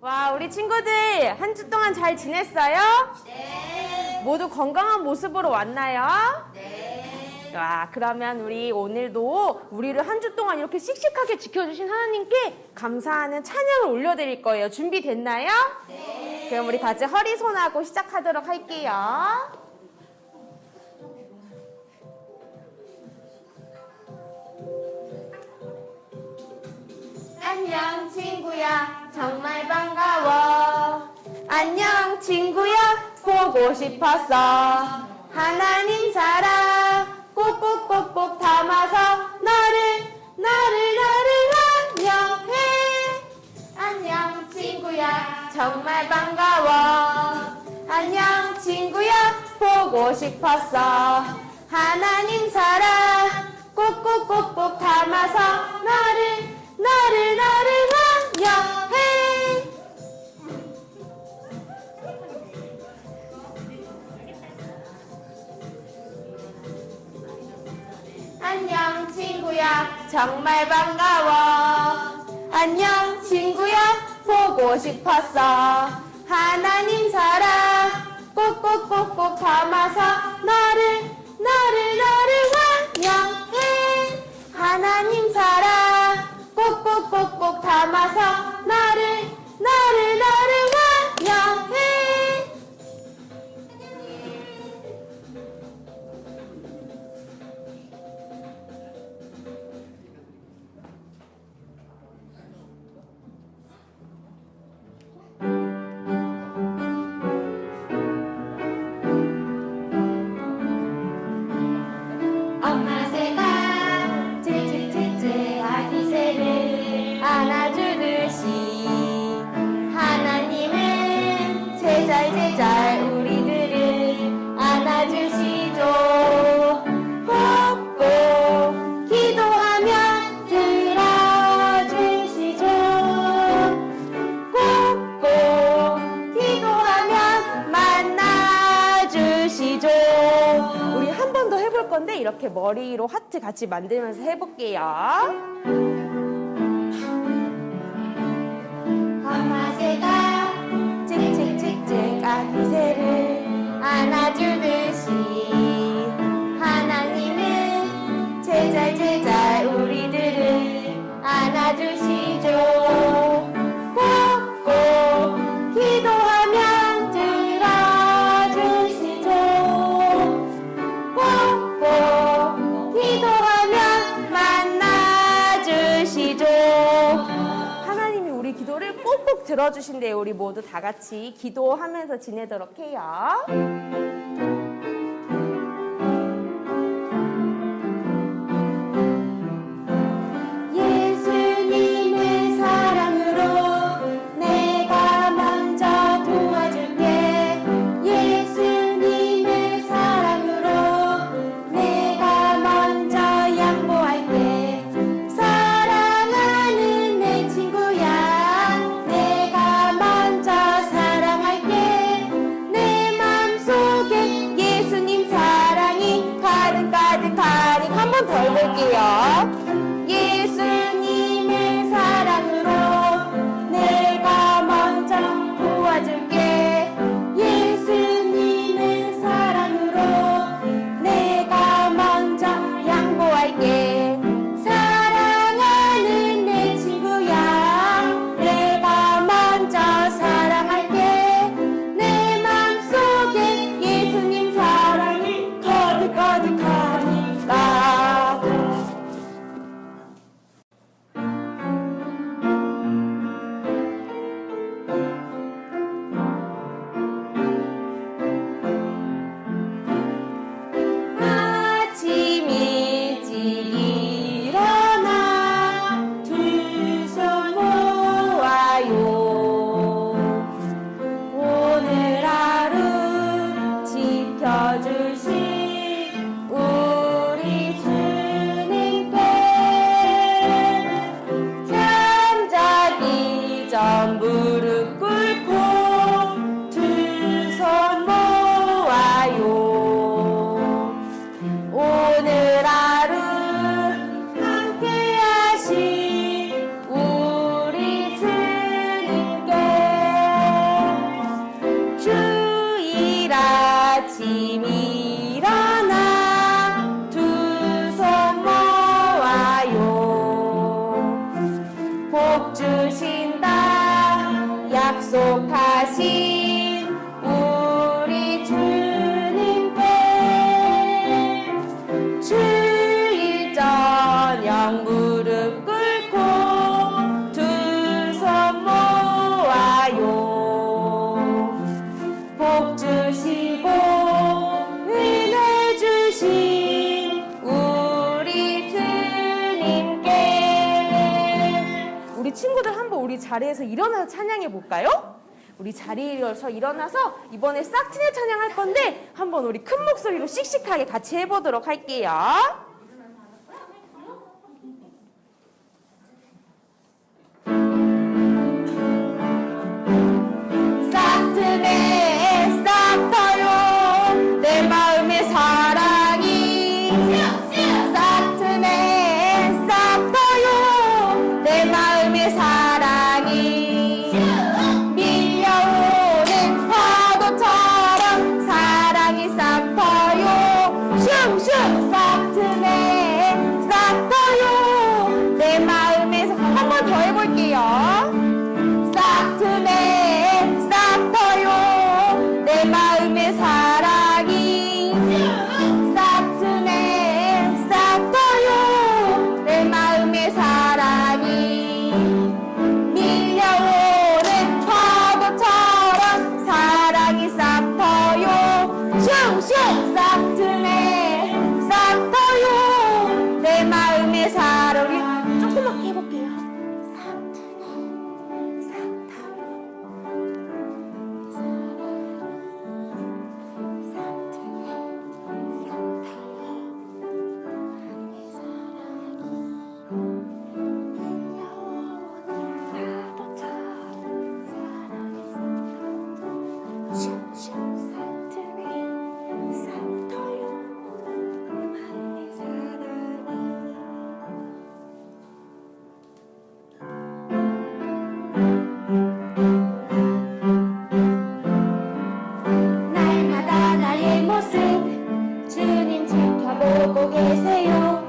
와, 우리 친구들 한 주 동안 잘 지냈어요? 네. 모두 건강한 모습으로 왔나요? 네. 와, 그러면 우리 오늘도 우리를 한 주 동안 이렇게 씩씩하게 지켜주신 하나님께 감사하는 찬양을 올려드릴 거예요. 준비됐나요? 네. 그럼 우리 같이 허리 손하고 시작하도록 할게요. 안녕 친구야 정말 반가워. 안녕 친구야 보고 싶었어. 하나님 사랑. 꼭꼭꼭꼭 담아서 너를 너를 너를 환영해. 안녕 친구야 정말 반가워. 안녕 친구야 보고 싶었어. 하나님 사랑. 꼭꼭꼭꼭 담아서 너를 너를 너를 환영 안녕 친구야. 정말 반가워. 안녕 친구야. 보고 싶었어. 하나님 사랑 꼭꼭꼭꼭 담아서 너를 너를 너를 환영해. 하나님 사랑 꼭꼭꼭꼭 담아서 너를 너를 너를 환영 머리로 하트 같이 만들면서 해볼게요. 꼭꼭 들어주신대요 우리 모두 다 같이 기도하면서 지내도록 해요 아침 일어나 두 손 모아요. 복 주신다. 약속하 자리에서 일어나서 찬양해 볼까요? 우리 자리에서 일어나서 이번에 싹트네 찬양할 건데 한번 우리 큰 목소리로 씩씩하게 같이 해보도록 할게요. 계세요.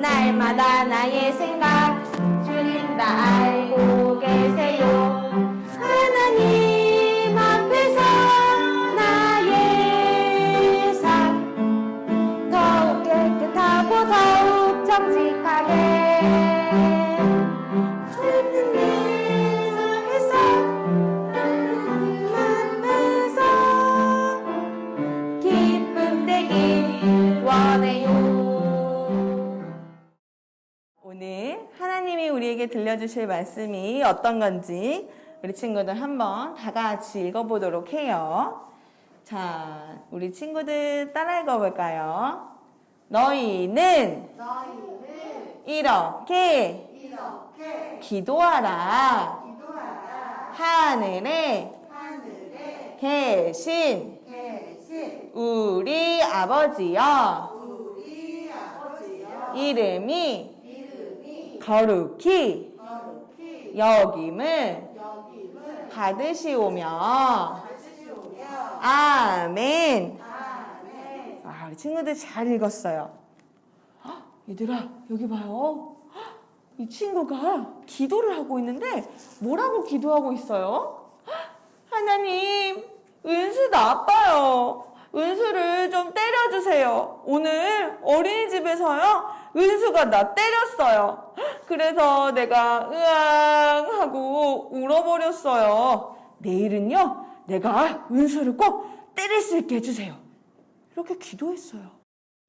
날마다 나의 생각 주님 다 들려주실 말씀이 어떤 건지 우리 친구들 한번 다 같이 읽어보도록 해요. 자, 우리 친구들 따라 읽어볼까요? 너희는, 이렇게, 기도하라. 하늘에, 계신, 우리 아버지여, 이름이, 거룩히, 여김을, 받으시오며, 아멘. 아, 우리 친구들 잘 읽었어요. 헉, 얘들아, 여기 봐요. 헉, 이 친구가 기도를 하고 있는데 뭐라고 기도하고 있어요? 헉, 하나님, 은수 나빠요. 은수를 좀 때려주세요. 오늘 어린이집에서요, 은수가 나 때렸어요. 헉, 그래서 내가 으앙 하고 울어버렸어요. 내일은요, 내가 은수를 꼭 때릴 수 있게 해주세요. 이렇게 기도했어요.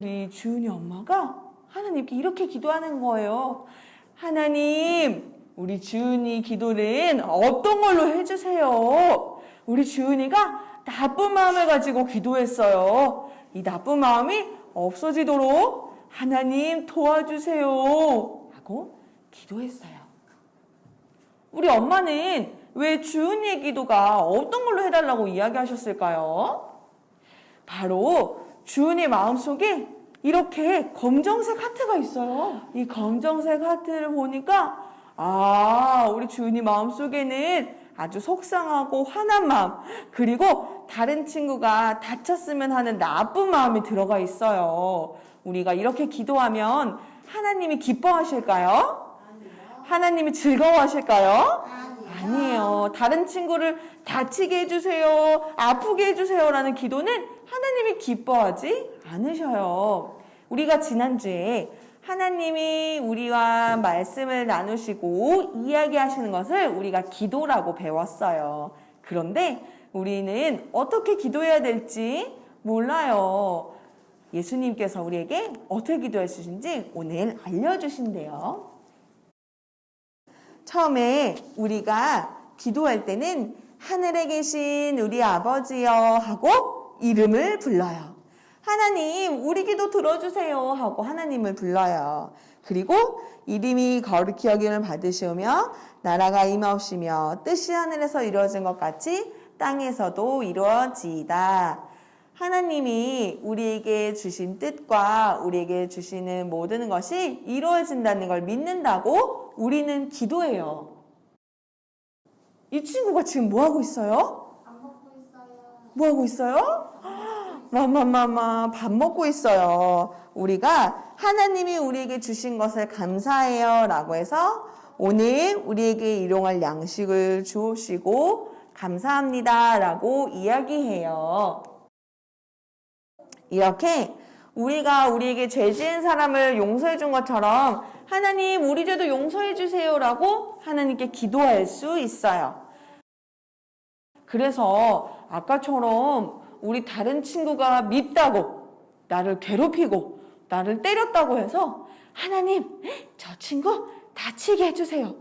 우리 주은이 엄마가 하나님께 이렇게 기도하는 거예요. 하나님, 우리 주은이 기도는 어떤 걸로 해주세요. 우리 주은이가 나쁜 마음을 가지고 기도했어요. 이 나쁜 마음이 없어지도록 하나님 도와주세요. 하고 기도했어요. 우리 엄마는 왜 주은이의 기도가 어떤 걸로 해달라고 이야기하셨을까요? 바로 주은이 마음속에 이렇게 검정색 하트가 있어요. 이 검정색 하트를 보니까 아, 우리 주은이 마음속에는 아주 속상하고 화난 마음, 그리고 다른 친구가 다쳤으면 하는 나쁜 마음이 들어가 있어요. 우리가 이렇게 기도하면 하나님이 기뻐하실까요? 하나님이 즐거워하실까요? 아니에요. 다른 친구를 다치게 해주세요. 아프게 해주세요 라는 기도는 하나님이 기뻐하지 않으셔요. 우리가 지난주에 하나님이 우리와 말씀을 나누시고 이야기하시는 것을 우리가 기도라고 배웠어요. 그런데 우리는 어떻게 기도해야 될지 몰라요. 예수님께서 우리에게 어떻게 기도해 주신지 오늘 알려주신대요. 처음에 우리가 기도할 때는 하늘에 계신 우리 아버지여 하고 이름을 불러요. 하나님, 우리 기도 들어주세요 하고 하나님을 불러요. 그리고 이름이 거룩히 여김을 받으시오며 나라가 임하옵시며 뜻이 하늘에서 이루어진 것 같이 땅에서도 이루어지이다. 하나님이 우리에게 주신 뜻과 우리에게 주시는 모든 것이 이루어진다는 걸 믿는다고 우리는 기도해요. 이 친구가 지금 뭐 하고 있어요? 밥 먹고 있어요. 뭐 하고 있어요? 마마마마 밥 먹고 있어요. 우리가 하나님이 우리에게 주신 것을 감사해요 라고 해서 오늘 우리에게 일용할 양식을 주시고 감사합니다 라고 이야기해요. 이렇게 우리가 우리에게 죄 지은 사람을 용서해 준 것처럼 하나님 우리 죄도 용서해 주세요라고 하나님께 기도할 수 있어요. 그래서 아까처럼 우리 다른 친구가 밉다고 나를 괴롭히고 나를 때렸다고 해서 하나님 저 친구 다치게 해주세요.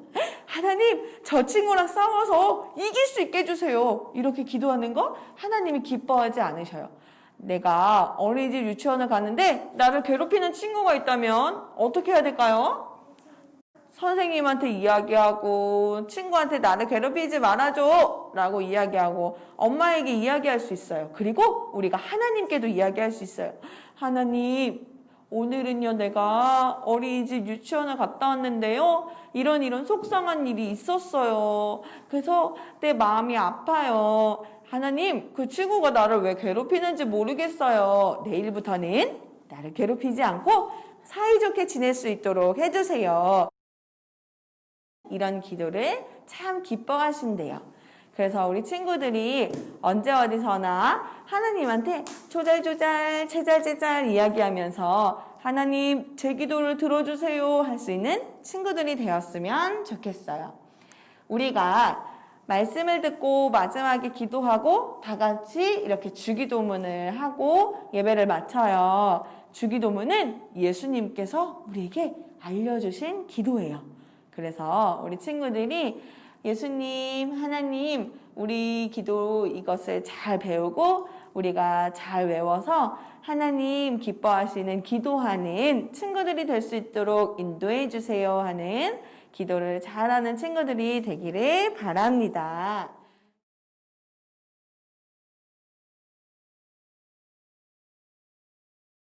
하나님 저 친구랑 싸워서 이길 수 있게 해주세요. 이렇게 기도하는 거 하나님이 기뻐하지 않으셔요. 내가 어린이집 유치원을 갔는데 나를 괴롭히는 친구가 있다면 어떻게 해야 될까요? 선생님한테 이야기하고 친구한테 나를 괴롭히지 말아줘 라고 이야기하고 엄마에게 이야기할 수 있어요. 그리고 우리가 하나님께도 이야기할 수 있어요. 하나님 오늘은요 내가 어린이집 유치원을 갔다 왔는데요 이런 이런 속상한 일이 있었어요. 그래서 내 마음이 아파요. 하나님 그 친구가 나를 왜 괴롭히는지 모르겠어요. 내일부터는 나를 괴롭히지 않고 사이좋게 지낼 수 있도록 해주세요. 이런 기도를 참 기뻐하신대요. 그래서 우리 친구들이 언제 어디서나 하나님한테 조잘조잘 제잘제잘 이야기하면서 하나님 제 기도를 들어주세요 할 수 있는 친구들이 되었으면 좋겠어요. 우리가 말씀을 듣고 마지막에 기도하고 다 같이 이렇게 주기도문을 하고 예배를 마쳐요. 주기도문은 예수님께서 우리에게 알려주신 기도예요. 그래서 우리 친구들이 예수님, 하나님, 우리 기도 이것을 잘 배우고 우리가 잘 외워서 하나님 기뻐하시는 기도하는 친구들이 될 수 있도록 인도해 주세요 하는 기도를 잘하는 친구들이 되기를 바랍니다.